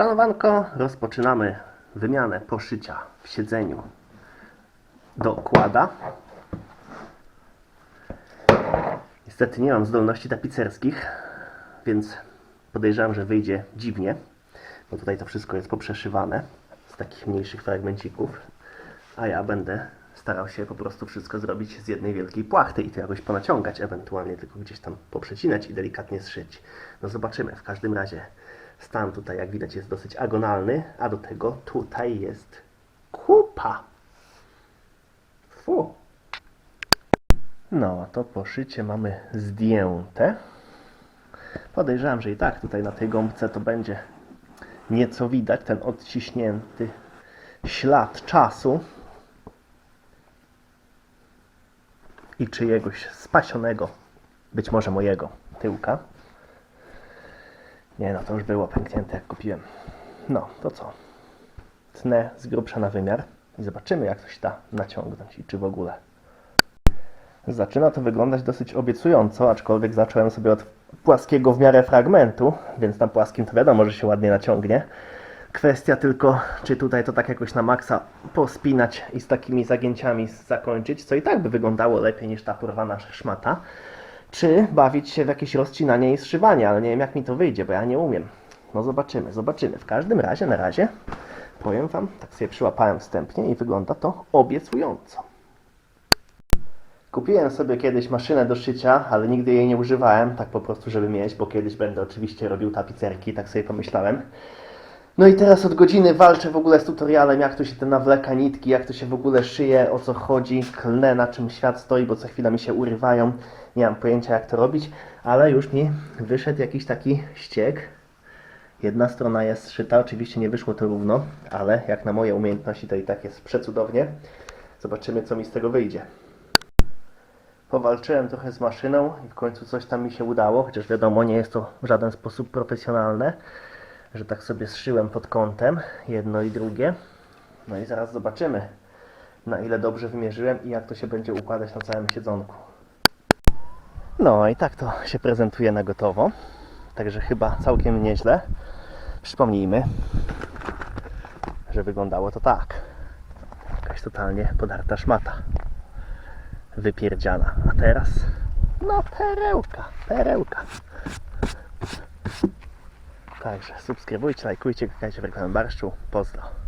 Szanowanko, rozpoczynamy wymianę poszycia w siedzeniu do kłada. Niestety nie mam zdolności tapicerskich, więc podejrzewam, że wyjdzie dziwnie, bo tutaj to wszystko jest poprzeszywane z takich mniejszych fragmencików, a ja będę starał się po prostu wszystko zrobić z jednej wielkiej płachty i to jakoś ponaciągać, ewentualnie tylko gdzieś tam poprzecinać i delikatnie zszyć. No zobaczymy. W każdym razie stan tutaj, jak widać, jest dosyć agonalny, a do tego tutaj jest kupa. Fu. No, to poszycie mamy zdjęte. Podejrzewam, że i tak tutaj na tej gąbce to będzie nieco widać, ten odciśnięty ślad czasu i czyjegoś spasionego, być może mojego tyłka. Nie no, to już było pęknięte jak kupiłem. No, to co? Tnę z grubsza na wymiar i zobaczymy jak się da naciągnąć i czy w ogóle. Zaczyna to wyglądać dosyć obiecująco, aczkolwiek zacząłem sobie od płaskiego w miarę fragmentu, więc na płaskim to wiadomo, że się ładnie naciągnie. Kwestia tylko, czy tutaj to tak jakoś na maksa pospinać i z takimi zagięciami zakończyć, co i tak by wyglądało lepiej niż ta porwana szmata, czy bawić się w jakieś rozcinanie i zszywanie, ale nie wiem jak mi to wyjdzie, bo ja nie umiem. No zobaczymy, zobaczymy. W każdym razie, na razie, powiem Wam, tak sobie przyłapałem wstępnie i wygląda to obiecująco. Kupiłem sobie kiedyś maszynę do szycia, ale nigdy jej nie używałem, tak po prostu, żeby mieć, bo kiedyś będę oczywiście robił tapicerki, tak sobie pomyślałem. No i teraz od godziny walczę w ogóle z tutorialem, jak to się te nawleka nitki, jak to się w ogóle szyje, o co chodzi, klnę na czym świat stoi, bo co chwila mi się urywają. Nie mam pojęcia jak to robić, ale już mi wyszedł jakiś taki ściek. Jedna strona jest szyta, oczywiście nie wyszło to równo, ale jak na moje umiejętności to i tak jest przecudownie. Zobaczymy co mi z tego wyjdzie. Powalczyłem trochę z maszyną i w końcu coś tam mi się udało, chociaż wiadomo, nie jest to w żaden sposób profesjonalne, że tak sobie zszyłem pod kątem jedno i drugie. No i zaraz zobaczymy, na ile dobrze wymierzyłem i jak to się będzie układać na całym siedzonku. No i tak to się prezentuje na gotowo, także chyba całkiem nieźle. Przypomnijmy, że wyglądało to tak. Jakaś totalnie podarta szmata wypierdziana. A teraz? No perełka, perełka. Także subskrybujcie, lajkujcie, klikajcie w reklamę barszczu. Pozdro.